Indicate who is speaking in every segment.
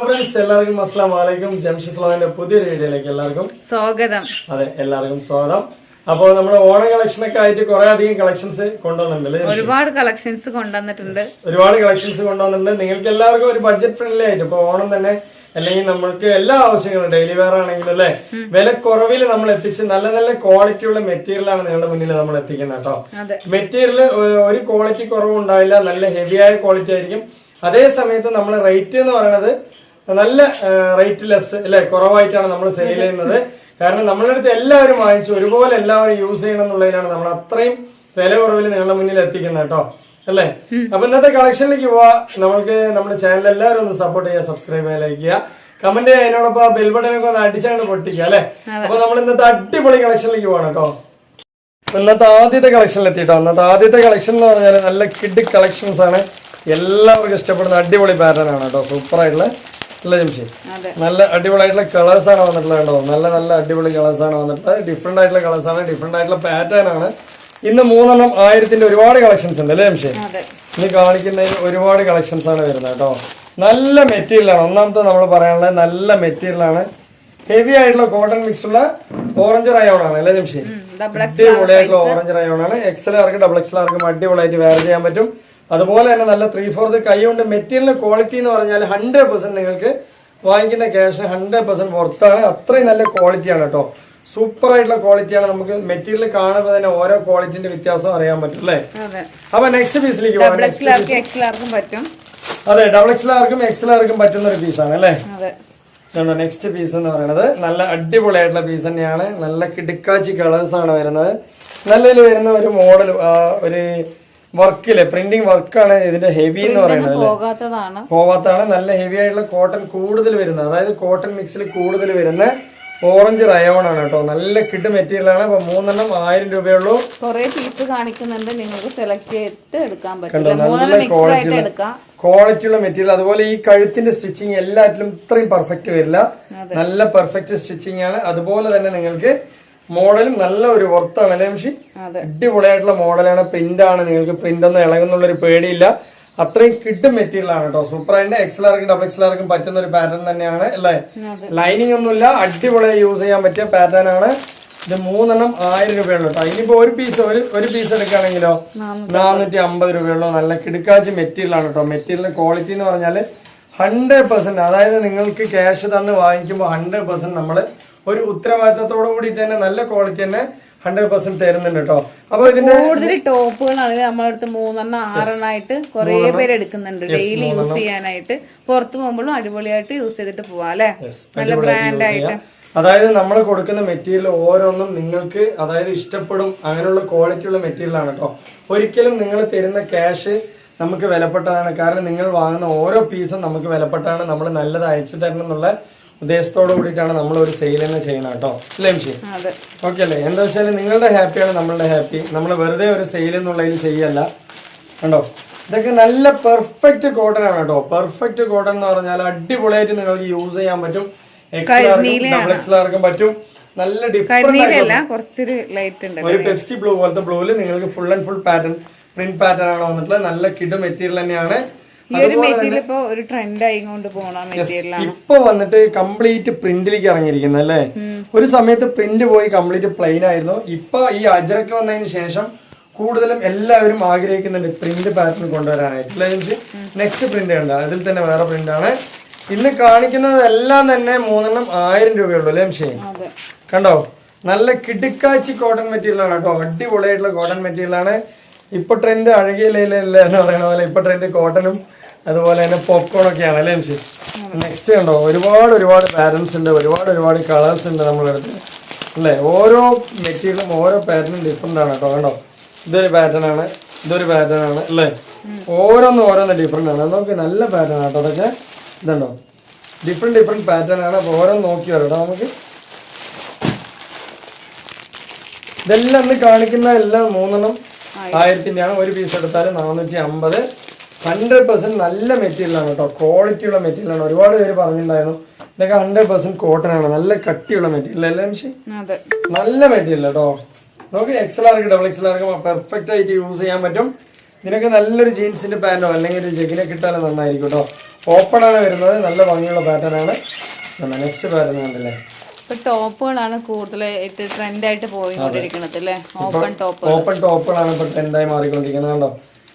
Speaker 1: Friends എല്ലാവർക്കും അസ്സാം വലൈക്കും ജംഷി സ്ലാമിന്റെ പുതിയൊരു വീഡിയോയിലേക്ക് എല്ലാവർക്കും
Speaker 2: സ്വാഗതം.
Speaker 1: അതെ എല്ലാവർക്കും സ്വാഗതം. അപ്പോൾ നമ്മുടെ ഓണം കളക്ഷൻ ഒക്കെ ആയിട്ട് കുറെ അധികം കളക്ഷൻസ് കൊണ്ടുവന്നിട്ടുണ്ട്?
Speaker 2: ഒരുപാട് കളക്ഷൻസ് കൊണ്ടുവന്നിട്ടുണ്ട്.
Speaker 1: ഒരുപാട് കളക്ഷൻസ് കൊണ്ടുവന്നിട്ടുണ്ട്. നിങ്ങൾക്ക് എല്ലാവർക്കും ഒരു ബഡ്ജറ്റ് ഫ്രണ്ട്ലി ആയിട്ട് ഇപ്പൊ ഓണം തന്നെ അല്ലെങ്കിൽ നമ്മൾക്ക് എല്ലാ ആവശ്യങ്ങളും ഡെയിലി വെയർ ആണെങ്കിലും അല്ലെ? വില കുറവിൽ നമ്മൾ എത്തിച്ച് നല്ല നല്ല ക്വാളിറ്റി ഉള്ള മെറ്റീരിയലാണ് നിങ്ങളുടെ മുന്നിൽ നമ്മൾ എത്തിക്കുന്നത് കേട്ടോ. മെറ്റീരിയൽ ഒരു ക്വാളിറ്റി കുറവുണ്ടാവില്ല നല്ല ഹെവിയായ ക്വാളിറ്റി ആയിരിക്കും. അതേ സമയത്ത് നമ്മൾ റേറ്റ് എന്ന് പറയുന്നത് നല്ല റേറ്റ് ലെസ് അല്ലെ? കുറവായിട്ടാണ് നമ്മൾ സെയിൽ ചെയ്യുന്നത്. കാരണം നമ്മളുടെ അടുത്ത് എല്ലാവരും വാങ്ങിച്ച് ഒരുപോലെ എല്ലാവരും യൂസ് ചെയ്യണം എന്നുള്ളതിനാണ് നമ്മൾ അത്രയും വില കുറവിൽ നിങ്ങളുടെ മുന്നിൽ എത്തിക്കുന്നത് കേട്ടോ. അല്ലേ? അപ്പൊ ഇന്നത്തെ കളക്ഷനിലേക്ക് പോവാ. നമ്മൾക്ക് നമ്മുടെ ചാനൽ എല്ലാവരും ഒന്ന് സപ്പോർട്ട് ചെയ്യുക സബ്സ്ക്രൈബ് ചെയ്യാൻ ലൈക്ക് ചെയ്യുക. കമന്റ് ചെയ്യുക അതിനോടൊപ്പം ബെൽ ബട്ടനൊക്കെ ഒന്ന് അടിച്ചാണ് പൊട്ടിക്കുക അല്ലെ? അപ്പൊ നമ്മൾ ഇന്നത്തെ അടിപൊളി കളക്ഷനിലേക്ക് പോവാണ് കേട്ടോ. ഇന്നത്തെ ആദ്യത്തെ കളക്ഷനിൽ എത്തിയിട്ടോ? ഇന്നത്തെ ആദ്യത്തെ കളക്ഷൻ എന്ന് പറഞ്ഞാൽ നല്ല കിഡ് കളക്ഷൻസ് ആണ്. എല്ലാവർക്കും ഇഷ്ടപ്പെടുന്ന അടിപൊളി പാറ്റേൺ ആണ് കേട്ടോ. സൂപ്പർ നല്ല ജംഷി? നല്ല അടിപൊളിയായിട്ടുള്ള കളേഴ്സ് ആണ് വന്നിട്ടുള്ളത് കേട്ടോ നല്ല നല്ല അടിപൊളി കളേഴ്സ് ആണ് വന്നിട്ടുള്ളത്. ഡിഫറെന്റ് ആയിട്ടുള്ള കളേഴ്സ് ആണ് ഡിഫറെന്റ് ആയിട്ടുള്ള പാറ്റേൺ ആണ്. ഇന്ന് മൂന്നെണ്ണം ആയിരത്തിന്റെ ഒരുപാട് കളക്ഷൻസ് ഉണ്ട് അല്ലേ ജംഷി? ഇനി കാണിക്കുന്നതിന് ഒരുപാട് കളക്ഷൻസ് ആണ് വരുന്നത് കേട്ടോ. നല്ല മെറ്റീരിയലാണ് ഒന്നാമത്തെ നമ്മൾ പറയാനുള്ളത് നല്ല മെറ്റീരിയലാണ് ഹെവി ആയിട്ടുള്ള കോട്ടൺ മിക്സ് ഉള്ള ഓറഞ്ച് റയോൺ ആണ് അല്ലേ ജംഷി? അടിപൊളിയായിട്ടുള്ള ഓറഞ്ച് റയോൺ ആണ്. എക്സൽ ആർക്കും ഡബിൾ എക്സൽ ആർക്കും അടിപൊളിയായിട്ട് വെയർ ചെയ്യാൻ പറ്റും. അതുപോലെ തന്നെ നല്ല ത്രീ ഫോർത്ത് കൈ കൊണ്ട് മെറ്റീരിയൽ ക്വാളിറ്റി എന്ന് പറഞ്ഞാൽ ഹൺഡ്രഡ് പെർസെന്റ് നിങ്ങൾക്ക് വാങ്ങിക്കുന്ന ക്യാഷ് ഹൺഡ്രഡ് പെർസെന്റ് പുറത്താണ് അത്രയും നല്ല ക്വാളിറ്റിയാണ് കേട്ടോ സൂപ്പർ ആയിട്ടുള്ള ക്വാളിറ്റിയാണ് നമുക്ക് മെറ്റീരിയൽ കാണുമ്പോൾ തന്നെ ഓരോ ക്വാളിറ്റിന്റെ വ്യത്യാസം അറിയാൻ പറ്റും അല്ലേ? അപ്പൊ നെക്സ്റ്റ് പീസിലേക്ക് പോകാം.
Speaker 2: ഡബിൾ എക്സിലാർക്കും എക്സിലാർക്കും പറ്റും.
Speaker 1: അതെ ഡബിൾ എക്സ് ആർക്കും എക്സ് ആർക്കും പറ്റുന്ന ഒരു പീസാണ് അല്ലേ?
Speaker 2: അതെ.
Speaker 1: നെക്സ്റ്റ് പീസ് എന്ന് പറയുന്നത്. നല്ല അടിപൊളിയായിട്ടുള്ള പീസ് തന്നെയാണ്. നല്ല കിടുക്കാച്ചി കളേഴ്സ് ആണ് വരുന്നത്. നല്ലതിൽ വരുന്ന ഒരു മോഡൽ ഒരു വർക്കിൽ പ്രിന്റിംഗ് വർക്കാണ് ഇതിന്റെ ഹെവി എന്ന് പറയുന്നത് പോവാത്തതാണ് നല്ല ഹെവി ആയിട്ടുള്ള കോട്ടൺ കൂടുതൽ വരുന്നത്. അതായത് കോട്ടൺ മിക്സിൽ കൂടുതൽ വരുന്ന ഓറഞ്ച് റയോൺ ആണ് കേട്ടോ. നല്ല കിഡ് മെറ്റീരിയൽ ആണ്. അപ്പൊ മൂന്നെണ്ണം ആയിരം രൂപയുള്ളൂ.
Speaker 2: കുറെ പീസ് കാണിക്കുന്നുണ്ട്. നിങ്ങൾക്ക് സെലക്ട് ചെയ്തിട്ട് എടുക്കാൻ
Speaker 1: ക്വാളിറ്റി ഉള്ള മെറ്റീരിയൽ അതുപോലെ ഈ കഴുത്തിന്റെ സ്റ്റിച്ചിങ് എല്ലാറ്റിലും ഇത്രയും പെർഫെക്റ്റ് വരില്ല. നല്ല പെർഫെക്റ്റ് സ്റ്റിച്ചിങ് ആണ്. അതുപോലെ തന്നെ നിങ്ങൾക്ക് മോഡലും നല്ല ഒരു വർത്താണ് അല്ലേ മിഷി? അടിപൊളിയായിട്ടുള്ള മോഡലാണ് പ്രിന്റ് ആണ് നിങ്ങൾക്ക് പ്രിന്റ് ഒന്നും ഇളകുന്നുള്ള ഒരു പേടിയില്ല. അത്രയും കിട്ടും മെറ്റീരിയൽ ആണ് കേട്ടോ. സൂപ്പർ ആയിട്ട് എക്സൽ ആർക്കും ഡബിൾ എക്സൽ ആർക്കും പറ്റുന്ന ഒരു പാറ്റേൺ തന്നെയാണ് അല്ലേ. ലൈനിങ് ഒന്നുമില്ല അടിപൊളിയായി യൂസ് ചെയ്യാൻ പറ്റിയ പാറ്റേൺ ആണ്. ഇത് മൂന്നെണ്ണം ആയിരം രൂപയുള്ളൂ കേട്ടോ. ഇനിയിപ്പോ ഒരു പീസ് ഒരു ഒരു പീസ് എടുക്കുകയാണെങ്കിലോ? നാനൂറ്റി അമ്പത്. രൂപയുള്ളൂ. നല്ല കിടുക്കാച്ചി മെറ്റീരിയൽ ആണ് കേട്ടോ. മെറ്റീരിയലിന്റെ ക്വാളിറ്റി എന്ന് പറഞ്ഞാൽ ഹൺഡ്രഡ് പെർസെന്റ് അതായത് നിങ്ങൾക്ക് ക്യാഷ് തന്ന് വാങ്ങിക്കുമ്പോൾ ഹൺഡ്രഡ് പെർസെന്റ് നമ്മൾ ഒരു ഉത്തരവാദിത്തത്തോടു കൂടി തന്നെ നല്ല ക്വാളിറ്റി തന്നെ ഹൺഡ്രഡ് പെർസെന്റ് തരുന്നുണ്ട് കേട്ടോ അപ്പൊ ഇതിന്റെ
Speaker 2: കൂടുതൽ ടോപ്പുകളാണെങ്കിൽ നമ്മളടുത്ത് മൂന്നെണ്ണം ആറെണ്ണായിട്ട് കുറെ പേര് എടുക്കുന്നുണ്ട്. ഡെയിലി യൂസ് ചെയ്യാനായിട്ട്. പുറത്തു പോകുമ്പോഴും അടിപൊളിയായിട്ട് യൂസ് ചെയ്തിട്ട് പോവാ അല്ലെ? നല്ല ബ്രാൻഡ് ആയിട്ട്.
Speaker 1: അതായത് നമ്മൾ കൊടുക്കുന്ന മെറ്റീരിയൽ ഓരോന്നും നിങ്ങൾക്ക് അതായത് ഇഷ്ടപ്പെടും അങ്ങനെയുള്ള ക്വാളിറ്റി ഉള്ള മെറ്റീരിയൽ ആണ് കേട്ടോ ഒരിക്കലും നിങ്ങൾ തരുന്ന ക്യാഷ് നമുക്ക് വിലപ്പെട്ടതാണ്. കാരണം നിങ്ങൾ വാങ്ങുന്ന ഓരോ പീസും നമുക്ക് വിലപ്പെട്ടാണ്. നമ്മൾ നല്ലത് അയച്ചു തരണം എന്നുള്ള ഉദ്ദേശത്തോടു കൂടിയിട്ടാണ് നമ്മൾ ഒരു സെയിൽ തന്നെ ചെയ്യണം കേട്ടോ. അല്ലേ മിഷി? ഓക്കെ അല്ലേ? എന്താ വെച്ചാൽ നിങ്ങളുടെ ഹാപ്പിയാണ് നമ്മളുടെ ഹാപ്പി. നമ്മൾ വെറുതെ ഒരു സെയിൽ എന്നുള്ളതിൽ ചെയ്യല്ല. കണ്ടോ? ഇതൊക്കെ നല്ല പെർഫെക്റ്റ് കോട്ടൺ ആണ് കേട്ടോ. പെർഫെക്റ്റ് കോട്ടൺ എന്ന് പറഞ്ഞാൽ അടിപൊളിയായിട്ട് നിങ്ങൾക്ക് യൂസ് ചെയ്യാൻ പറ്റും. ഡബിൾ എക്സലാർക്കും പറ്റും. നല്ല ഡിഫറെന്റ് ഒരു പെപ്സി ബ്ലൂ പോലത്തെ ബ്ലൂവിൽ നിങ്ങൾക്ക് full and full pattern print pattern ആണ് വന്നിട്ടുള്ളത്. നല്ല കിഡ് മെറ്റീരിയൽ തന്നെയാണ്.
Speaker 2: ഈ ഒരു മെറ്റീരിയൽ ഇപ്പൊ ഒരു ട്രെൻഡ് ആയിക്കൊണ്ട് പോണ മെറ്റീരിയൽ
Speaker 1: ഇപ്പൊ വന്നിട്ട് കംപ്ലീറ്റ് പ്രിന്റിലേക്ക് ഇറങ്ങിയിരിക്കുന്നത് അല്ലേ? ഒരു സമയത്ത് പ്രിന്റ് പോയി കംപ്ലീറ്റ് പ്ലെയിൻ ആയിരുന്നു. ഇപ്പൊ ഈ അജറക്ക് വന്നതിന് ശേഷം കൂടുതലും എല്ലാവരും ആഗ്രഹിക്കുന്നുണ്ട് പ്രിന്റ് പാറ്റേൺ കൊണ്ടുവരാനായിട്ട് നെക്സ്റ്റ് പ്രിന്റ് ഉണ്ട് അതിൽ തന്നെ വേറെ പ്രിന്റ് ആണ്. ഇന്ന് കാണിക്കുന്നത് എല്ലാം തന്നെ മൂന്നെണ്ണം ആയിരം രൂപയുള്ളൂ അല്ലേ മിഷേ
Speaker 2: അതെ.
Speaker 1: കണ്ടോ? നല്ല കിടുക്കാച്ചി കോട്ടൺ മെറ്റീരിയൽ ആണ് കേട്ടോ. അടിപൊളിയായിട്ടുള്ള കോട്ടൺ മെറ്റീരിയൽ ആണ്. ഇപ്പൊ ട്രെൻഡ് അഴകിയ ലൈലല്ല എന്ന് പറയുന്ന പോലെ ഇപ്പൊ ട്രെൻഡ് കോട്ടണും അതുപോലെ തന്നെ പോപ്കോൺ ഒക്കെയാണ് അല്ലേ മിഷി നെക്സ്റ്റ് കണ്ടോ ഒരുപാട് ഒരുപാട് പാറ്റേൺസ് ഉണ്ട് ഒരുപാട് ഒരുപാട് കളേഴ്സ് ഉണ്ട് നമ്മളടുത്ത് അല്ലേ? ഓരോ മെറ്റീരിയലും ഓരോ പാറ്റേണും ഡിഫറെന്റ് ആണ് കേട്ടോ കണ്ടോ? ഇതൊരു പാറ്റേൺ ആണ് ഇതൊരു പാറ്റേൺ ആണ് അല്ലേ? ഓരോന്നും ഓരോന്ന് ഡിഫറെന്റ് ആണ്. നമുക്ക് നല്ല പാറ്റേൺ ആണ് കേട്ടോ അതൊക്കെ ഇതുണ്ടോ? ഡിഫറെന്റ് ഡിഫറെന്റ് പാറ്റേൺ ആണ് അപ്പോൾ ഓരോന്ന് നോക്കി വരട്ടോ കേട്ടോ നമുക്ക്. ഇതെല്ലാം ഇന്ന് കാണിക്കുന്ന എല്ലാം മൂന്നെണ്ണം ആയിരത്തിന്റെയാണ് ഒരു പീസ് എടുത്താൽ നാനൂറ്റി അമ്പത്. ഹൺഡ്രഡ് പെർസെന്റ് നല്ല മെറ്റീരിയലാണ് കേട്ടോ ക്വാളിറ്റിയുള്ള മെറ്റീരിയലാണ് മെറ്റീരിയൽ ആണ്. ഒരുപാട് പേര് പറഞ്ഞിട്ടുണ്ടായിരുന്നു. ഇതൊക്കെ ഹൺഡ്രഡ് പെർസെന്റ് കോട്ടൺ ആണ്. നല്ല കട്ടിയുള്ള മെറ്റീരിയൽ അല്ലേ മിഷി? നല്ല മെറ്റീരിയൽ കേട്ടോ നമുക്ക് എക്സൽ ആർക്ക് ഡബിൾ എക്സൽ ആർക്ക് പെർഫെക്റ്റ് ആയിട്ട് യൂസ് ചെയ്യാൻ പറ്റും. ഇതിനൊക്കെ നല്ലൊരു ജീൻസിന്റെ പാന്റോ അല്ലെങ്കിൽ ഒരു ജഗിനൊക്കെ ഇട്ടാലും നന്നായിരിക്കും കേട്ടോ ഓപ്പൺ ആണ് വരുന്നത്. നല്ല ഭംഗിയുള്ള പാറ്റേൺ ആണ്. നെക്സ്റ്റ് പാറ്റേൺ കണ്ടല്ലേ?
Speaker 2: ടോപ്പുകളാണ് കൂടുതൽ പോയിക്കൊണ്ടിരിക്കുന്നത് അല്ലേ? ഓപ്പൺ ടോപ്പ്
Speaker 1: ഓപ്പൺ ടോപ്പുകളാണ് ഇപ്പൊ ട്രെൻഡായി മാറിക്കൊണ്ടിരിക്കുന്നത് കണ്ടോ?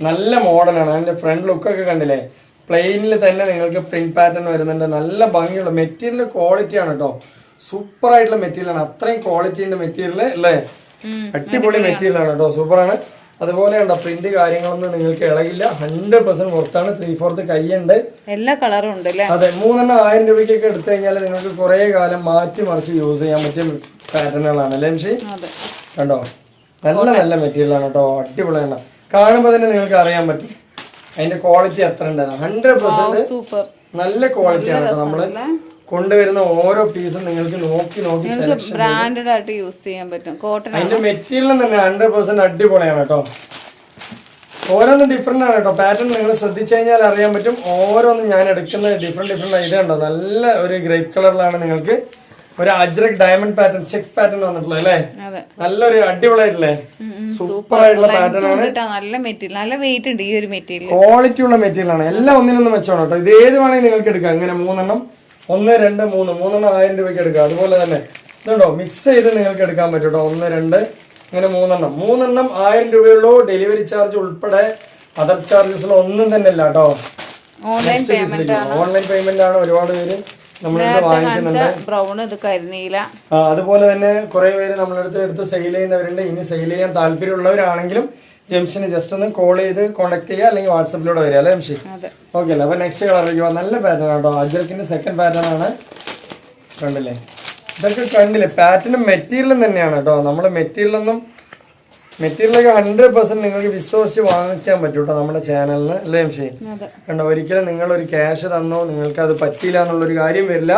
Speaker 1: നല്ല മോഡലാണ്. അതിന്റെ ഫ്രണ്ട് ലുക്കൊക്കെ കണ്ടില്ലേ? പ്ലെയിനിൽ തന്നെ നിങ്ങൾക്ക് പ്രിന്റ് പാറ്റേൺ വരുന്നുണ്ട്. നല്ല ഭംഗിയുള്ള മെറ്റീരിയൽ ക്വാളിറ്റി ആണ് കേട്ടോ സൂപ്പർ ആയിട്ടുള്ള മെറ്റീരിയൽ ആണ്. അത്രയും ക്വാളിറ്റി ഉണ്ട് മെറ്റീരിയൽ അല്ലേ അടിപൊളി മെറ്റീരിയൽ ആണ് കേട്ടോ സൂപ്പർ ആണ്. അതുപോലെ ഉണ്ടോ പ്രിന്റ് കാര്യങ്ങളൊന്നും നിങ്ങൾക്ക് ഇളകില്ല. ഹൺഡ്രഡ് പെർസെന്റ് പുറത്താണ് ത്രീ ഫോർത്ത് കൈയുണ്ട്
Speaker 2: എല്ലാ കളറും ഉണ്ട്
Speaker 1: അതെ മൂന്നെണ്ണം ആയിരം രൂപയ്ക്കൊക്കെ എടുത്തു കഴിഞ്ഞാൽ നിങ്ങൾക്ക് കുറെ കാലം മാറ്റി മറിച്ച് യൂസ് ചെയ്യാൻ പറ്റിയ പാറ്റേണുകളാണ് അല്ലേ കണ്ടോ? നല്ല നല്ല മെറ്റീരിയൽ ആണ് കേട്ടോ അടിപൊളിയാണ് കാണുമ്പോൾ തന്നെ നിങ്ങൾക്ക് അറിയാൻ പറ്റും. അതിന്റെ ക്വാളിറ്റി എത്ര ഉണ്ടായിരുന്നു ഹൺഡ്രഡ് പെർസെന്റ്
Speaker 2: സൂപ്പർ
Speaker 1: നല്ല ക്വാളിറ്റി ആണ് നമ്മൾ കൊണ്ടുവരുന്ന ഓരോ പീസും നിങ്ങൾക്ക് നോക്കി നോക്കി
Speaker 2: ബ്രാൻഡഡ് ആയിട്ട് യൂസ് ചെയ്യാൻ പറ്റും. കോട്ടൺ
Speaker 1: അതിന്റെ മെറ്റീരിയലും തന്നെ ഹൺഡ്രഡ് പെർസെന്റ് അടിപൊളിയാണ് കേട്ടോ. ഓരോന്നും ഡിഫറെന്റ് ആണ് കേട്ടോ. പാറ്റേൺ നിങ്ങൾ ശ്രദ്ധിച്ചു കഴിഞ്ഞാൽ അറിയാൻ പറ്റും. ഓരോന്നും ഞാൻ എടുക്കുന്ന ഡിഫറെന്റ് ഡിഫറെന്റ് ഇത് കണ്ടോ നല്ല ഒരു ഗ്രേപ്പ് കളറിലാണ് നിങ്ങൾക്ക് ഒരു ajrak diamond pattern check pattern വന്നിട്ടുള്ളത് അല്ലേ? നല്ലൊരു അടിപൊളിയായിട്ടില്ലേ സൂപ്പർ ആയിട്ടുള്ള പാറ്റേൺ ആണ്.
Speaker 2: നല്ല മെറ്റീരിയൽ നല്ല വെയിറ്റ് ഉണ്ട് ഈ ഒരു മെറ്റീരിയൽ
Speaker 1: ക്വാളിറ്റി ഉള്ള മെറ്റീരിയൽ ആണ്. എല്ലാം ഒന്നിനൊന്നും വെച്ചോണം കേട്ടോ. ഇത് ഏത് വേണമെങ്കിൽ നിങ്ങൾക്ക് എടുക്കാം. ഇങ്ങനെ മൂന്നെണ്ണം. ഒന്ന് രണ്ട് മൂന്ന്. മൂന്നെണ്ണം ആയിരം രൂപയ്ക്ക് എടുക്കാം. അതുപോലെ തന്നെ ഇതുണ്ടോ? മിക്സ് ചെയ്ത് നിങ്ങൾക്ക് എടുക്കാൻ പറ്റും കേട്ടോ. ഒന്ന് രണ്ട് ഇങ്ങനെ മൂന്നെണ്ണം. മൂന്നെണ്ണം ആയിരം രൂപയുള്ളൂ. ഡെലിവറി ചാർജ് ഉൾപ്പെടെ അതർ ചാർജസ് ഒന്നും തന്നെ ഇല്ല കേട്ടോ.
Speaker 2: ഓൺലൈൻ പേയ്മെന്റ്
Speaker 1: ആണ് ഒരുപാട് പേര്.
Speaker 2: ബ്രൗൺ ഇത് കരിനീല.
Speaker 1: അതുപോലെ തന്നെ കുറെ പേര് നമ്മളടുത്ത് എടുത്ത് സെയിൽ ചെയ്യുന്നവരുണ്ട്. ഇനി സെയിൽ ചെയ്യാൻ താല്പര്യമുള്ളവരാണെങ്കിലും ജംഷന് ജസ്റ്റ് ഒന്ന് കോൾ ചെയ്ത് കോൺടാക്ട് ചെയ്യുക അല്ലെങ്കിൽ വാട്സപ്പിലൂടെ വരിക അല്ലേ ജംഷി? ഓക്കെ അല്ലേ? അപ്പൊ നെക്സ്റ്റ് കളറിലേക്ക് വയ്ക്കുക നല്ല പാറ്റേൺ കേട്ടോ. അജർക്കിന്റെ സെക്കൻഡ് പാറ്റേൺ ആണ്. കണ്ടില്ലേ? ഇതൊക്കെ കണ്ടില്ലേ? പാറ്റേൺ മെറ്റീരിയലും തന്നെയാണ് കേട്ടോ. നമ്മൾ മെറ്റീരിയലൊന്നും മെറ്റീരിയലൊക്കെ ഹൺഡ്രഡ് പെർസെന്റ് നിങ്ങൾക്ക് വിശ്വസിച്ച് വാങ്ങിക്കാൻ പറ്റും കേട്ടോ നമ്മുടെ ചാനലിന് അല്ലേ
Speaker 2: അതെ.
Speaker 1: കണ്ടോ ഒരിക്കലും നിങ്ങൾ ഒരു ക്യാഷ് തന്നോ നിങ്ങൾക്ക് അത് പറ്റിയില്ല എന്നുള്ളൊരു കാര്യം വരില്ല.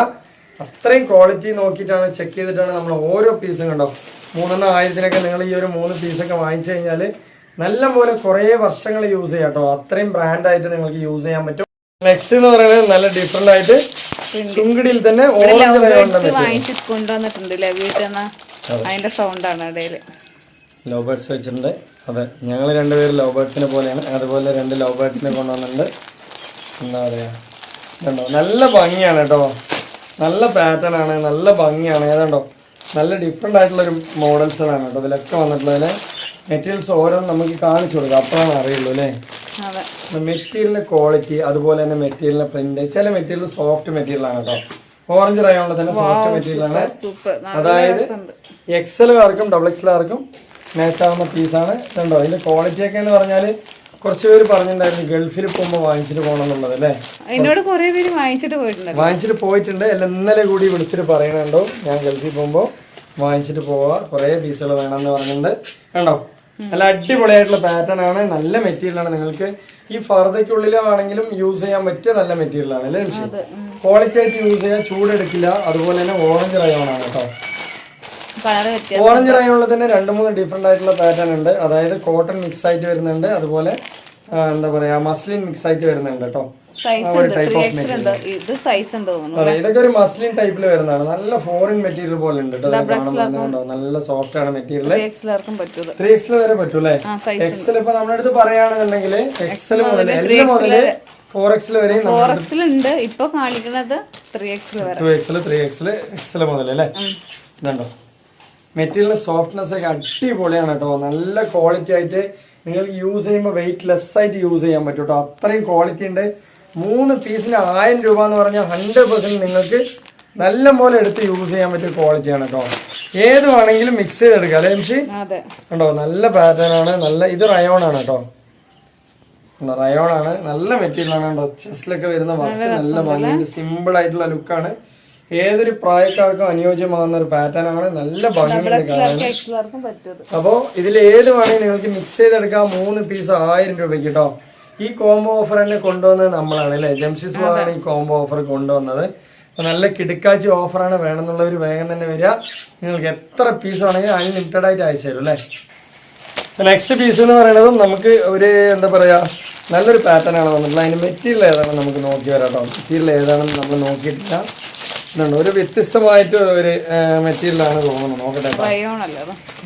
Speaker 1: അത്രയും ക്വാളിറ്റി നോക്കിയിട്ടാണ് ചെക്ക് ചെയ്തിട്ടാണ് നമ്മൾ ഓരോ പീസും കണ്ടോ. മൂന്നെണ്ണം ആയിരത്തിനൊക്കെ നിങ്ങൾ ഈ ഒരു മൂന്ന് പീസൊക്കെ വാങ്ങിച്ചു കഴിഞ്ഞാൽ നല്ല പോലെ കുറേ വർഷങ്ങൾ യൂസ് ചെയ്യാം കേട്ടോ അത്രയും ബ്രാൻഡായിട്ട് നിങ്ങൾക്ക് യൂസ് ചെയ്യാൻ പറ്റും. നെക്സ്റ്റ് എന്ന് പറയുന്നത് നല്ല ഡിഫറെന്റ് ആയിട്ട് ചുങ്കിടിയിൽ തന്നെ ഓറഞ്ച്
Speaker 2: വാങ്ങിച്ച് കൊണ്ടുവന്നിട്ടുണ്ട് വീട്ടിൽ അതിന്റെ സൗണ്ടാണ് ഇടയിൽ
Speaker 1: ലവ് ബേർഡ്സ് വെച്ചിട്ടുണ്ട്. അതെ ഞങ്ങൾ രണ്ടുപേരും ലവ് ബേർഡ്സിനെ പോലെയാണ്. അതുപോലെ രണ്ട് ലവ് ബേർഡ്സിനെ കൊണ്ടുവന്നിട്ടുണ്ട്. എന്താ പറയാ? ഇതുണ്ടോ നല്ല ഭംഗിയാണ് കേട്ടോ. നല്ല പാറ്റേൺ ആണ് നല്ല ഭംഗിയാണ്. ഏതാണ്ടോ നല്ല ഡിഫറെന്റ് ആയിട്ടുള്ളൊരു മോഡൽസുകളാണ് കേട്ടോ ഇതിലൊക്കെ വന്നിട്ടുള്ളതിൽ മെറ്റീരിയൽസ് ഓരോന്നും നമുക്ക് കാണിച്ചു കൊടുക്കാം. അപ്പോഴാണ് അറിയുള്ളൂ അല്ലേ?
Speaker 2: മെറ്റീരിയലിന്റെ
Speaker 1: മെറ്റീരിയലിന്റെ ക്വാളിറ്റി അതുപോലെ തന്നെ മെറ്റീരിയലിന്റെ പ്രിന്റ് ചില മെറ്റീരിയൽ സോഫ്റ്റ് മെറ്റീരിയലാണ് കേട്ടോ. ഓറഞ്ച് റയോണിൽ തന്നെ സോഫ്റ്റ് മെറ്റീരിയൽ ആണ്.
Speaker 2: അതായത്
Speaker 1: അതായത് എക്സലുകാർക്കും ഡബിൾ എക്സലുകാർക്കും മാച്ച് ആവുന്ന പീസാണ് കണ്ടോ? അതിന്റെ ക്വാളിറ്റി ഒക്കെ എന്ന് പറഞ്ഞാൽ കുറച്ച് പേര് പറഞ്ഞിട്ടുണ്ടായിരുന്നു ഗൾഫിൽ പോകുമ്പോൾ വാങ്ങിച്ചിട്ട് പോകണം എന്നുള്ളത് അല്ലേ?
Speaker 2: എന്നോട് കുറേ പേര് വാങ്ങിച്ചിട്ട് പോയിട്ടുണ്ട്.
Speaker 1: വാങ്ങിച്ചിട്ട് പോയിട്ടുണ്ട്. അല്ല ഇന്നലെ കൂടി വിളിച്ചിട്ട് പറയണുണ്ടോ? ഞാൻ ഗൾഫിൽ പോകുമ്പോൾ വാങ്ങിച്ചിട്ട് പോവാ. കുറേ പീസുകൾ വേണമെന്ന് പറഞ്ഞിട്ടുണ്ട്. കണ്ടോ? നല്ല അടിപൊളിയായിട്ടുള്ള പാറ്റേൺ ആണ്. നല്ല മെറ്റീരിയൽ ആണ്. നിങ്ങൾക്ക് ഈ ഫർദയ്ക്കുള്ളിലാണെങ്കിലും യൂസ് ചെയ്യാൻ പറ്റിയ നല്ല മെറ്റീരിയൽ ആണ് അല്ലേ ക്വാളിറ്റി ആയിട്ട് യൂസ് ചെയ്യാൻ ചൂടെടുക്കില്ല. അതുപോലെ തന്നെ ഓറഞ്ച് റയോൺ ആണ് കേട്ടോ. ഓറഞ്ച് ലൈനുള്ള തന്നെ രണ്ട് മൂന്ന് ഡിഫറെന്റ് ആയിട്ടുള്ള പാറ്റേൺ ഉണ്ട്. അതായത് കോട്ടൺ മിക്സ് ആയിട്ട് വരുന്നുണ്ട്. അതുപോലെ എന്താ പറയാ മസ്ലിൻ മിക്സ് ആയിട്ട് വരുന്നുണ്ട് കേട്ടോ
Speaker 2: ഉണ്ട്. ത്രീ ഉണ്ട്. ഉണ്ട്
Speaker 1: ഇതൊക്കെ ഒരു മസ്ലിൻ ടൈപ്പിൽ വരുന്നതാണ്. നല്ല ഫോറിൻ മെറ്റീരിയൽ പോലെ ഉണ്ട് നല്ല സോഫ്റ്റ് ആണ് മെറ്റീരിയൽ
Speaker 2: ത്രീ എക്സിൽ
Speaker 1: ത്രീ എക്സൽ വരെ പറ്റൂലേ എക്സൽ ഇപ്പൊ നമ്മുടെ അടുത്ത് പറയുകയാണെന്നുണ്ടെങ്കിൽ എക്സൽ മുതൽ എല്ലാം മുതൽ ഫോർ എക്സൽ വരെ
Speaker 2: ഫോർ എക്സിലുണ്ട് ഇപ്പൊ കാണിക്കുന്നത് ത്രീ എക്സിൽ
Speaker 1: two XL three XL XL മുതൽ അല്ലേ? ഇതുണ്ടോ? മെറ്റീരിയൽ സോഫ്റ്റ്നെസ് ഒക്കെ അടിപൊളിയാണ് കേട്ടോ. നല്ല ക്വാളിറ്റി ആയിട്ട് നിങ്ങൾക്ക് യൂസ് ചെയ്യുമ്പോൾ വെയിറ്റ് ലെസ് ആയിട്ട് യൂസ് ചെയ്യാൻ പറ്റും കേട്ടോ. അത്രയും ക്വാളിറ്റി ഉണ്ട്. മൂന്ന് പീസിന് ആയിരം രൂപ എന്ന് പറഞ്ഞാൽ ഹൺഡ്രഡ് പെർസെന്റ് നിങ്ങൾക്ക് നല്ല പോലെ എടുത്ത് യൂസ് ചെയ്യാൻ പറ്റിയ ക്വാളിറ്റിയാണ് കേട്ടോ. ഏത് വേണമെങ്കിലും മിക്സ് ചെയ്തെടുക്കാം അല്ലേ
Speaker 2: മിഷി?
Speaker 1: കണ്ടോ? നല്ല പാറ്റേൺ ആണ്. നല്ല ഇത് റയോൺ ആണ് കേട്ടോ. റയോൺ ആണ്. നല്ല മെറ്റീരിയൽ ആണ് കേട്ടോ. ചെസ്റ്റിലൊക്കെ വരുന്ന വർക്ക് നല്ല ഭംഗിയുണ്ട്. സിമ്പിൾ ആയിട്ടുള്ള ലുക്കാണ് ഏതൊരു പ്രായക്കാർക്കും അനുയോജ്യമാകുന്ന ഒരു പാറ്റേൺ ആണ്. നല്ല ഭംഗിയുണ്ട് അപ്പോൾ ഇതിൽ ഏത് വേണമെങ്കിൽ നിങ്ങൾക്ക് മിക്സ് ചെയ്തെടുക്കാം. മൂന്ന് പീസ് ആയിരം രൂപയ്ക്ക് കേട്ടോ ഈ കോംബോ ഓഫർ തന്നെ കൊണ്ടുവന്നത് നമ്മളാണ് അല്ലേ? ജംഷിസ് ആണ് ഈ കോംബോ ഓഫർ കൊണ്ടുവന്നത്. നല്ല കിടുക്കാച്ചി ഓഫറാണ് വേണമെന്നുള്ളവർ വേഗം തന്നെ വരിക. നിങ്ങൾക്ക് എത്ര പീസ് വേണമെങ്കിൽ അൺലിമിറ്റഡ് ആയിട്ട് അയച്ചു തരും അല്ലേ? നെക്സ്റ്റ് പീസ് എന്ന് പറയുന്നത് നമുക്ക് ഒരു എന്താ പറയാ നല്ലൊരു പാറ്റേൺ ആണ് വന്നിട്ടുള്ളത്. അതിന് മെറ്റീരിയൽ ഏതാണ് നമുക്ക് നോക്കി വരാം കേട്ടോ മെറ്റീരിയൽ ഏതാണെന്ന് നമ്മൾ നോക്കിയിട്ടില്ല. ഒരു വ്യത്യസ്തമായിട്ട് ഒരു മെറ്റീരിയൽ ആണ് തോന്നുന്നത് നോക്കട്ടെ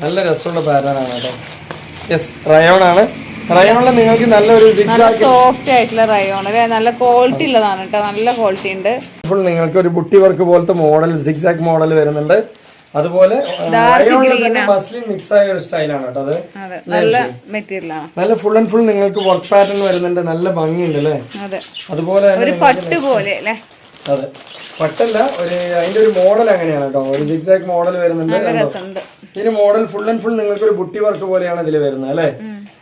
Speaker 1: നല്ല രസമുള്ള പാറ്റേൺ ആണ് കേട്ടോ. യെസ് റയോൺ ആണ്. റയോണിൽ നിങ്ങൾക്ക് നല്ലൊരു
Speaker 2: സോഫ്റ്റ് ആയിട്ടുള്ള റയോൺ അല്ലേ? നല്ല ക്വാളിറ്റി ഉള്ളതാണ് കേട്ടോ. നല്ല ക്വാളിറ്റി ഉണ്ട്.
Speaker 1: ഫുൾ നിങ്ങൾക്ക് ഒരു ബുട്ടി വർക്ക് പോലത്തെ മോഡൽ സിക്സാക് മോഡൽ വരുന്നുണ്ട്. അതുപോലെ മസ്ലിൻ മിക്സ് ആയ ഒരു സ്റ്റൈലാണ് കേട്ടോ അത്.
Speaker 2: നല്ല
Speaker 1: ഫുൾ ആൻഡ് ഫുൾ നിങ്ങൾക്ക് വർക്ക് പാറ്റേൺ വരുന്നുണ്ട്. നല്ല ഭംഗിയുണ്ട് അല്ലേ?
Speaker 2: അതെ.
Speaker 1: അതുപോലെ തന്നെ
Speaker 2: ഒരു പട്ട് പോലെ അല്ലേ?
Speaker 1: അതെ. പട്ടല്ല ഒരു അതിന്റെ ഒരു മോഡൽ അങ്ങനെയാണ് കേട്ടോ. ഒരു സിക്സാക് മോഡൽ വരുന്നുണ്ട്. ഇതിന് മോഡൽ ഫുൾ ആൻഡ് ഫുൾ നിങ്ങൾക്ക് ഒരു ബുട്ടി വർക്ക് പോലെയാണ് ഇതിൽ വരുന്നത് അല്ലേ?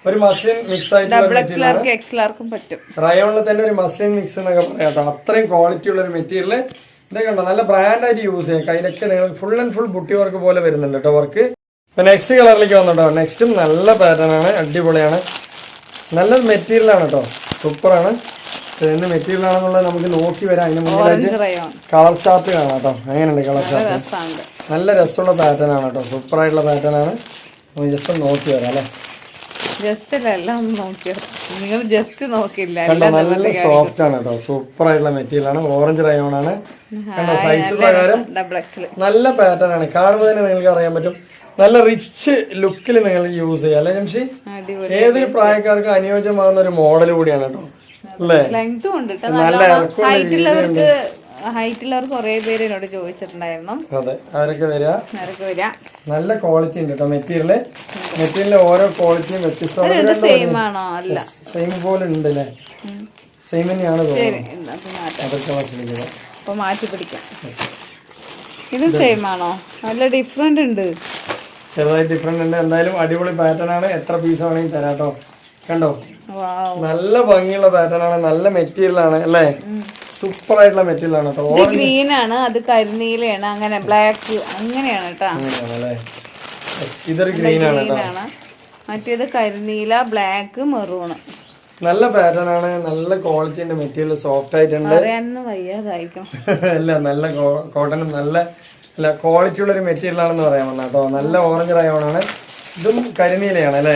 Speaker 1: ഒരു മസ്ലിൻ മിക്സ്
Speaker 2: ആയിട്ട്
Speaker 1: റയോണിൽ തന്നെ ഒരു മസ്ലിൻ മിക്സ് എന്നൊക്കെ പറയാം കേട്ടോ. അത്രയും ക്വാളിറ്റി ഉള്ള ഒരു മെറ്റീരിയൽ ഇതൊക്കെ ഉണ്ടോ നല്ല ബ്രാൻഡായിട്ട് യൂസ് ചെയ്യാം. കയ്യിലൊക്കെ നിങ്ങൾ full and full buti work പോലെ വരുന്നുണ്ട് കേട്ടോ വർക്ക് ഇപ്പൊ നെക്സ്റ്റ് കളറിലേക്ക് വന്നിട്ടോ നെക്സ്റ്റും നല്ല പാറ്റേൺ ആണ്. അടിപൊളിയാണ്. നല്ല മെറ്റീരിയൽ ആണ് കേട്ടോ. സൂപ്പറാണ് എന്ത് മെറ്റീരിയൽ ആണെന്നുള്ളത് നമുക്ക് നോക്കി വരാം. അതിന് മുന്നിലായിട്ട് കളർ ചാർട്ട് കാണാം കേട്ടോ. അങ്ങനെയുണ്ട് കളർ
Speaker 2: നല്ല
Speaker 1: ചാർട്ട് നല്ല രസമുള്ള പാറ്റേൺ ആണ് കേട്ടോ. സൂപ്പർ ആയിട്ടുള്ള പാറ്റേൺ ആണ്. നമുക്ക് ജസ്റ്റ് ഒന്ന് നോക്കി വരാം അല്ലേ?
Speaker 2: ജസ്റ്റ് എല്ലാം നിങ്ങൾ ജസ്റ്റ് നോക്കില്ല
Speaker 1: നല്ല സോഫ്റ്റ് ആണ് കേട്ടോ. സൂപ്പർ ആയിട്ടുള്ള മെറ്റീരിയൽ ആണ്. ഓറഞ്ച് റയോൺ ആണ്. സൈസ് പ്രകാരം നല്ല പാറ്റേൺ ആണ്. കാണുമ്പോൾ തന്നെ നിങ്ങൾക്ക് അറിയാൻ പറ്റും. നല്ല റിച്ച് ലുക്കിൽ നിങ്ങൾ യൂസ് ചെയ്യാം. അല്ലേ ജംഷി? ഏതൊരു പ്രായക്കാർക്കും അനുയോജ്യമാകുന്ന ഒരു മോഡൽ കൂടിയാണ് കേട്ടോ.
Speaker 2: ലെങ്തും ഉണ്ട് കേട്ടോ ഹൈറ്റ് ഉള്ളവർക്ക് ഹൈറ്റ് ഉള്ളവർ കുറെ പേര് എന്നോട് ചോദിച്ചിട്ടുണ്ടായിരുന്നു.
Speaker 1: അതെ. അവരൊക്കെ വരിക
Speaker 2: നേരൊക്കെ വരാം?
Speaker 1: നല്ല ക്വാളിറ്റി ഉണ്ട് കേട്ടോ മെറ്റീരിയൽ ഓരോ ക്വാളിറ്റിയും വ്യത്യസ്തമാണ്
Speaker 2: സെയിം ആണോ? അല്ല.
Speaker 1: സെയിം പോലെ ഉണ്ട് അല്ലേ സെയിം തന്നെയാണ് തോന്നുന്നത്
Speaker 2: ശരി എന്നാ അപ്പൊ മാറ്റാം.
Speaker 1: അതൊക്കെ
Speaker 2: പിടിക്കാം. ഇത് സെയിം ആണോ? നല്ല ഡിഫറെന്റ് ഉണ്ട്.
Speaker 1: ചെറുതായി ഉണ്ട്. എന്തായാലും അടിപൊളി പാറ്റേൺ ആണ്. എത്ര പീസ് ആണെങ്കിലും തരാം കേട്ടോ കണ്ടോ? നല്ല ഭംഗിയുള്ള പാറ്റേൺ ആണ് നല്ല മെറ്റീരിയൽ ആണ് അല്ലേ? സൂപ്പർ ആയിട്ടുള്ള മെറ്റീരിയൽ ആണ് കേട്ടോ.
Speaker 2: ഗ്രീൻ ആണ് അത് കരിനീലയാണ് അങ്ങനെ ബ്ലാക്ക് അങ്ങനെയാണ് കേട്ടോ.
Speaker 1: ഇതൊരു ഗ്രീൻ ആണ്
Speaker 2: മറ്റേത് കരിനീല ബ്ലാക്ക് മെറൂൺ
Speaker 1: നല്ല പാറ്റേൺ ആണ് നല്ല ക്വാളിറ്റിന്റെ മെറ്റീരിയൽ സോഫ്റ്റ് ആയിട്ടുണ്ട്. അല്ല നല്ല കോട്ടൺ നല്ല അല്ല ക്വാളിറ്റി ഉള്ള ഒരു മെറ്റീരിയൽ ആണെന്ന് പറയാൻ വന്ന കേട്ടോ. നല്ല ഓറഞ്ച് റയോൺ ആണ്. ഇതും കരിനീലയാണ് അല്ലേ?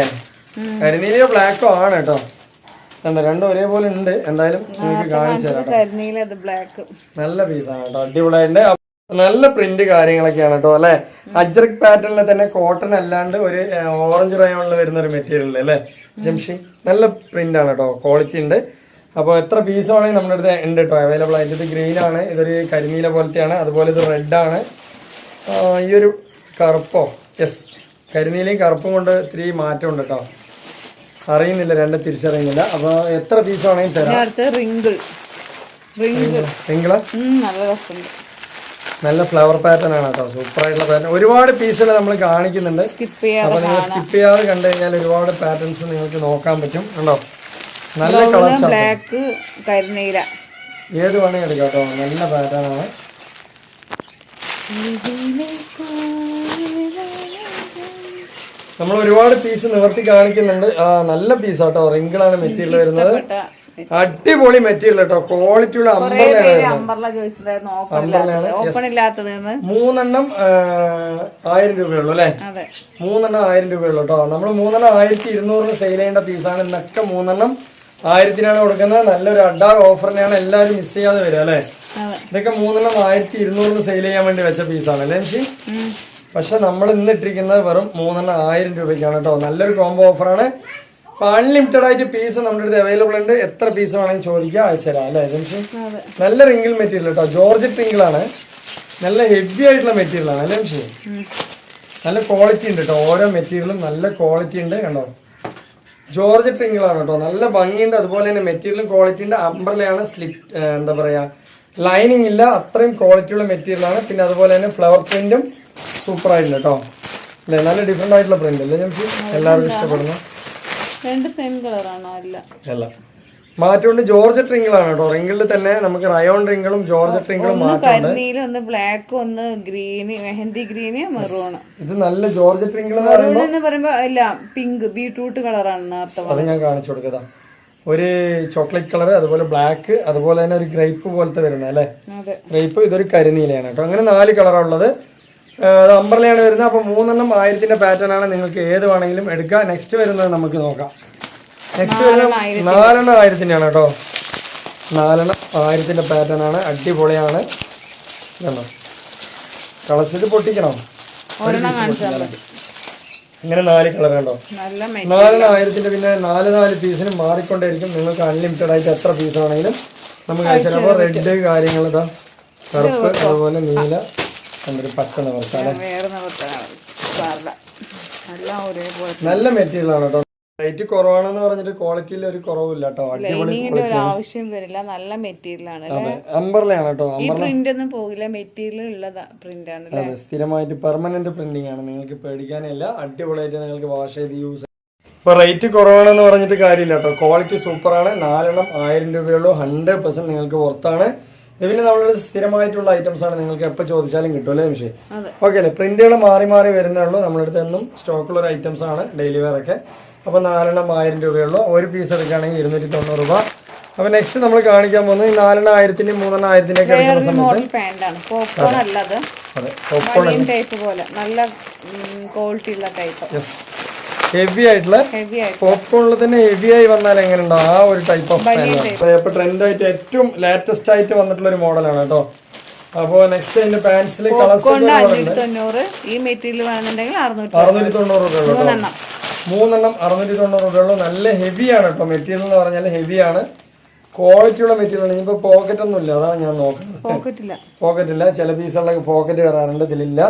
Speaker 1: കരിനീലയോ ബ്ലാക്കോ ആണ് കേട്ടോ. കണ്ടോ രണ്ടും ഒരേപോലെ ഉണ്ട്. എന്തായാലും നിങ്ങൾക്ക് കാണിച്ചു തരാം
Speaker 2: കരിനീല
Speaker 1: നല്ല പീസാണ് കേട്ടോ. അടിപൊളിയായിട്ട് നല്ല പ്രിന്റ് കാര്യങ്ങളൊക്കെയാണ് കേട്ടോ അല്ലെ? അജ്രക് പാറ്റേണിൽ തന്നെ കോട്ടൺ അല്ലാണ്ട് ഒരു ഓറഞ്ച് റയോണിൽ വരുന്ന ഒരു മെറ്റീരിയൽ അല്ലേ? ജംഷി നല്ല പ്രിന്റ് ആണ് കേട്ടോ. ക്വാളിറ്റി ഉണ്ട്. അപ്പോൾ എത്ര പീസ് വേണമെങ്കിൽ നമ്മുടെ അടുത്ത് ഉണ്ട് കേട്ടോ. അവൈലബിൾ ആയിട്ട്. ഇത് ഗ്രീൻ ആണ്. ഇതൊരു കരിനീല പോലത്തെയാണ്. അതുപോലെ ഇത് റെഡ് ആണ്. ഈ ഒരു കറുപ്പോ? യെസ് കരിനീലയും കറുപ്പും കൊണ്ട് ഇത്തിരി മാറ്റമുണ്ട് കേട്ടോ. അറിയുന്നില്ല രണ്ട് തിരിച്ചറിയുന്നില്ല. അപ്പൊ എത്ര പീസ് ആണെങ്കിൽ തരാം.
Speaker 2: റിങ്കിൾ. നല്ല രസമുണ്ട്.
Speaker 1: നല്ല ഫ്ലവർ പാറ്റേൺ ആണ് കേട്ടോ. സൂപ്പർ ആയിട്ടുള്ള പാറ്റേൺ ഒരുപാട് പീസുകൾ നമ്മൾ കാണിക്കുന്നുണ്ട്. അപ്പൊ നിങ്ങൾ സ്കിപ്പ് ചെയ്യാതെ കണ്ടു കഴിഞ്ഞാൽ ഒരുപാട് പാറ്റേൺസ് നിങ്ങൾക്ക് നോക്കാൻ പറ്റും. കണ്ടോ? നല്ല കളർ
Speaker 2: ബ്ലാക്ക് കരിനീല.
Speaker 1: ഏത് വേണമെങ്കിൽ എടുക്കാം കേട്ടോ. നല്ല പാറ്റേൺ ആണ്. നമ്മൾ ഒരുപാട് പീസ് നിവർത്തി കാണിക്കുന്നുണ്ട്. ആ നല്ല പീസ് കേട്ടോ റിങ്കിളാണ് മെറ്റീരിയൽ വരുന്നത്. അടിപൊളി മെറ്റീരിയൽ കേട്ടോ ക്വാളിറ്റി ഉള്ള
Speaker 2: എന്ന്
Speaker 1: മൂന്നെണ്ണം ആയിരം രൂപയുള്ളൂ അല്ലേ? മൂന്നെണ്ണം ആയിരം രൂപയുള്ളൂ കേട്ടോ നമ്മൾ മൂന്നെണ്ണം ആയിരത്തി ഇരുന്നൂറിന് സെയിൽ ചെയ്യേണ്ട പീസാണ് ഇന്നൊക്കെ മൂന്നെണ്ണം ആയിരത്തിനാണ് കൊടുക്കുന്നത്. നല്ലൊരു അഡാർ ഓഫറിനെയാണ് എല്ലാവരും മിസ് ചെയ്യാതെ വരിക അല്ലേ? ഇതൊക്കെ മൂന്നെണ്ണം ആയിരത്തി ഇരുന്നൂറിന് സെയിൽ ചെയ്യാൻ വേണ്ടി വെച്ച പീസാണ് അല്ലേ.
Speaker 2: പക്ഷെ
Speaker 1: നമ്മൾ ഇന്ന് ഇട്ടിരിക്കുന്നത് വെറും മൂന്നെണ്ണം ആയിരം രൂപയ്ക്കാണ് കേട്ടോ. നല്ലൊരു കോംബോ ഓഫറാണ് അപ്പൊ അൺലിമിറ്റഡ് ആയിട്ട് പീസ് നമ്മുടെ അടുത്ത് അവൈലബിൾ ഉണ്ട്. എത്ര പീസ് വേണമെങ്കിൽ ചോദിക്കുക അയച്ചുതരാം അല്ലേ ജംഷി? നല്ല റിംഗിൾ മെറ്റീരിയൽ കേട്ടോ. ജോർജറ്റ് ആണ്. നല്ല ഹെവി ആയിട്ടുള്ള മെറ്റീരിയൽ ആണ് അല്ലേ ജംഷി? നല്ല ക്വാളിറ്റി ഉണ്ട് കേട്ടോ. ഓരോ മെറ്റീരിയലും നല്ല ക്വാളിറ്റി ഉണ്ട് കണ്ടോ? ജോർജ് ആണ് കേട്ടോ. നല്ല ഭംഗിയുണ്ട്. അതുപോലെ തന്നെ മെറ്റീരിയലും ക്വാളിറ്റി ഉണ്ട്. അംബ്രലയാണ് സ്ലിറ്റ് എന്താ പറയാ ലൈനിങ് ഇല്ല. അത്രയും ക്വാളിറ്റിയുള്ള മെറ്റീരിയൽ മെറ്റീരിയലാണ് പിന്നെ അതുപോലെ തന്നെ ഫ്ലവർ പ്രിന്റും സൂപ്പർ ആയിട്ടുണ്ട് കേട്ടോ അല്ലേ നല്ല ഡിഫറെന്റ് ആയിട്ടുള്ള പ്രിന്റ് അല്ലേ ജംഷി? എല്ലാവർക്കും ഇഷ്ടപ്പെടുന്ന.
Speaker 2: രണ്ട് സെയിം കളറാണോ അല്ല
Speaker 1: അല്ല. മാറ്റമുണ്ട്. ജോർജറ്റ് റിങ്കിളാണ് കേട്ടോ റിങ്കിളിൽ തന്നെ നമുക്ക് റയോൺ റിങ്കിളും ജോർജ് ട്രിങ്കിളും
Speaker 2: ഒന്ന്
Speaker 1: മാറ്റം
Speaker 2: കരിനീല ഒന്ന് ബ്ലാക്ക് ഒന്ന് ഗ്രീന് മെഹന്തി ഗ്രീന് മെറൂണ്
Speaker 1: ഇത് നല്ല ജോർജ് റിങ്കിൾ എന്ന്
Speaker 2: മെറൂൺ പറയുമ്പോ അല്ല പിങ്ക് ബീട്രൂട്ട് കളറാണ്
Speaker 1: അത് ഞാൻ കാണിച്ചു കൊടുക്കതാ. ഒരു ചോക്ലേറ്റ് കളർ അതുപോലെ ബ്ലാക്ക് അതുപോലെ തന്നെ ഒരു ഗ്രേപ്പ് പോലത്തെ വരുന്ന അല്ലേ? ഗ്രേപ്പ് ഇതൊരു കരിനീലയാണ് കേട്ടോ അങ്ങനെ നാല് കളറാണ് അമ്പർലയാണ് വരുന്നത്. അപ്പോൾ മൂന്നെണ്ണം ആയിരത്തിന്റെ പാറ്റേൺ ആണ് നിങ്ങൾക്ക് ഏത് വേണമെങ്കിലും എടുക്കുക നെക്സ്റ്റ് വരുന്നത് നമുക്ക് നോക്കാം. നെക്സ്റ്റ് വരുന്നത് നാലെണ്ണം ആയിരത്തിന്റെയാണ് കേട്ടോ. നാലെണ്ണം ആയിരത്തിന്റെ പാറ്റേൺ ആണ്. അടിപൊളിയാണ്. ഇതാണോ? കളസ് പൊട്ടിക്കണം. ഇങ്ങനെ നാല് കളർ
Speaker 2: മെ
Speaker 1: നാലെണ്ണം ആയിരത്തിന്റെ പിന്നെ നാല് നാല് പീസിന് മാറിക്കൊണ്ടേയിരിക്കും. നിങ്ങൾക്ക് അൺലിമിറ്റഡ് ആയിട്ട് എത്ര പീസ് ആണെങ്കിലും നമുക്ക് അയച്ചു അപ്പോൾ റെഡ് കാര്യങ്ങൾ ഇതാ. കറുപ്പ് അതുപോലെ നീല. എന്തൊരു പച്ച നിവർത്താലെ
Speaker 2: വേറെ എല്ലാം ഒരേപോലെ
Speaker 1: നല്ല മെറ്റീരിയൽ ആണ് കേട്ടോ റേറ്റ് കുറവാണെന്ന് പറഞ്ഞിട്ട് ക്വാളിറ്റിയിൽ ഒരു കുറവില്ല കേട്ടോ
Speaker 2: ലൈനിങ്ങിന്റെ ഒരു ആവശ്യം വരില്ല. നല്ല മെറ്റീരിയൽ ആണ്
Speaker 1: അമ്പർലയാണ് കേട്ടോ
Speaker 2: ഈ പ്രിന്റ് ഒന്നും പോകില്ല. മെറ്റീരിയൽ ഉള്ള പ്രിന്റ് ആണ്
Speaker 1: അതെ. സ്ഥിരമായിട്ട് പെർമനന്റ് പ്രിന്റിംഗ് ആണ്. നിങ്ങൾക്ക് പേടിക്കാനില്ല അടിപൊളിയായിട്ട് നിങ്ങൾക്ക് വാഷ് ചെയ്ത് യൂസ് ഇപ്പൊ റേറ്റ് കുറവാണെന്ന് പറഞ്ഞിട്ട് കാര്യമില്ല കേട്ടോ ക്വാളിറ്റി സൂപ്പറാണ് നാലെണ്ണം ആയിരം രൂപയുള്ളൂ ഹൺഡ്രഡ് പെർസെന്റ് നിങ്ങൾക്ക് പുറത്താണ് ഇത് പിന്നെ നമ്മളുടെ സ്ഥിരമായിട്ടുള്ള ഐറ്റംസ് ആണ് നിങ്ങൾക്ക് എപ്പോൾ ചോദിച്ചാലും കിട്ടും അല്ലേ വിഷയം ഓക്കെ അല്ലേ? പ്രിന്റുകൾ മാറി മാറി വരുന്നേ ഉള്ളൂ. നമ്മുടെ അടുത്ത് എന്നും സ്റ്റോക്കുള്ള ഒരു ഐറ്റംസ് ആണ് ഡെയിലി വെയർ ഒക്കെ. അപ്പോൾ നാലെണ്ണം ആയിരം രൂപയുള്ളൂ ഒരു പീസ് എടുക്കുകയാണെങ്കിൽ ഇരുന്നൂറ്റി തൊണ്ണൂറ് രൂപ. അപ്പൊ നെക്സ്റ്റ് നമ്മൾ കാണിക്കാൻ പോകുന്നത് നാലെണ്ണം ആയിരത്തിന്റെയും മൂന്നെണ്ണം ആയിരത്തിന്റെ ഒക്കെ എടുക്കുന്ന സമയത്ത്. അതെ. പോപ്കോൺ
Speaker 2: ടൈപ്പ് പോലെ. നല്ല ക്വാളിറ്റി ഉള്ള ടൈപ്പ്
Speaker 1: ഹെവി ആയിട്ടുള്ള പോപ്കോണിൽ തന്നെ ഹെവി ആയി വന്നാൽ എങ്ങനെയുണ്ടോ? ആ ഒരു ടൈപ്പ് ഓഫ് ഇപ്പൊ ട്രെൻഡ് ആയിട്ട് ഏറ്റവും ലേറ്റസ്റ്റ് ആയിട്ട് വന്നിട്ടുള്ള ഒരു മോഡലാണ് കേട്ടോ. അപ്പോ നെക്സ്റ്റ് അതിന്റെ പാൻസിൽ കളേഴ്സ്
Speaker 2: ഈ മെറ്റീരിയൽ വേണമെന്നുണ്ടെങ്കിൽ അറുന്നൂറ്റി
Speaker 1: തൊണ്ണൂറ് രൂപ.
Speaker 2: മൂന്നെണ്ണം.
Speaker 1: അറുന്നൂറ്റി തൊണ്ണൂറ് രൂപയുള്ളൂ നല്ല ഹെവിയാണ് കേട്ടോ. മെറ്റീരിയൽ എന്ന് പറഞ്ഞാൽ ഹെവിയാണ് ക്വാളിറ്റിയുള്ള മെറ്റീരിയൽ ആണ്. ഇനിയിപ്പോൾ പോക്കറ്റ് ഒന്നും ഇല്ല അതാണ് ഞാൻ നോക്കുന്നത്.
Speaker 2: പോക്കറ്റ് ഇല്ല.
Speaker 1: പോക്കറ്റ് ഇല്ല. ചില പീസുകളിലൊക്കെ പോക്കറ്റ് വരാറുണ്ട്. ഇതിലില്ല.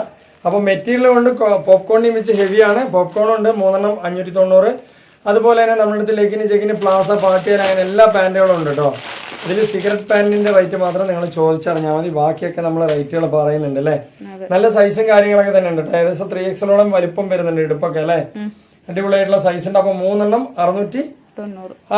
Speaker 1: അപ്പോൾ മെറ്റീരിയൽ കൊണ്ട് പോപ്കോണിനെ വെച്ച് ഹെവിയാണ് പോപ്കോൺ ഉണ്ട് മൂന്നെണ്ണം അഞ്ഞൂറ്റി തൊണ്ണൂറ് അതുപോലെ തന്നെ നമ്മുടെ അടുത്ത് ലെഗിന് ചെക്കിന് പ്ലാസ പാട്ടിയാൽ അങ്ങനെ എല്ലാ പാന്റുകളും ഉണ്ട് കേട്ടോ ഇതിൽ സിഗരറ്റ് പാന്റിന്റെ റേറ്റ് മാത്രം നിങ്ങൾ ചോദിച്ചറിഞ്ഞാൽ മതി. ബാക്കിയൊക്കെ നമ്മൾ റേറ്റുകൾ പറയുന്നുണ്ട് അല്ലേ നല്ല സൈസും കാര്യങ്ങളൊക്കെ തന്നെ ഉണ്ട് കേട്ടോ ഏകദേശം ത്രീ എക്സലോളം വലിപ്പം വരുന്നുണ്ട് ഇടുപ്പൊക്കെ അല്ലേ അടിപൊളിയായിട്ടുള്ള സൈസ് ഉണ്ട്. അപ്പോൾ മൂന്നെണ്ണം അറുന്നൂറ്റി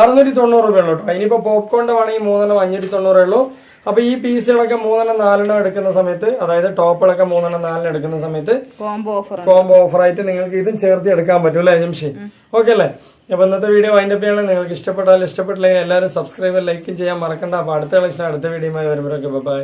Speaker 1: അറുന്നൂറ്റി തൊണ്ണൂറ് രൂപയുള്ളൂ കേട്ടോ ഇനിയിപ്പോൾ പോപ്കോണിന്റെ വേണമെങ്കിൽ മൂന്നെണ്ണം അഞ്ഞൂറ്റി തൊണ്ണൂറേ ഉള്ളൂ. അപ്പോൾ ഈ പീസുകളൊക്കെ മൂന്നെണ്ണം നാലെണ്ണം എടുക്കുന്ന സമയത്ത് അതായത് ടോപ്പുകളൊക്കെ മൂന്നെണ്ണം നാലെണ്ണം എടുക്കുന്ന സമയത്ത്
Speaker 2: കോംബോ ഓഫർ
Speaker 1: കോംബോ ഓഫറായിട്ട് നിങ്ങൾക്ക് ഇതും ചേർത്ത് എടുക്കാൻ പറ്റും അല്ലേ ജംഷി ഓക്കെ അല്ലേ? അപ്പൊ ഇന്നത്തെ വീഡിയോ വൈൻഡ് അപ്പ് ചെയ്യണം. നിങ്ങൾക്ക് ഇഷ്ടപ്പെട്ടാൽ ഇഷ്ടപ്പെട്ടില്ലെങ്കിൽ എല്ലാവരും സബ്സ്ക്രൈബ് ലൈക്കും ചെയ്യാൻ മറക്കണ്ട. അപ്പൊ അടുത്ത കളക്ഷൻ അടുത്ത വീഡിയോയുമായി വരുമ്പോഴൊക്കെ. ബൈ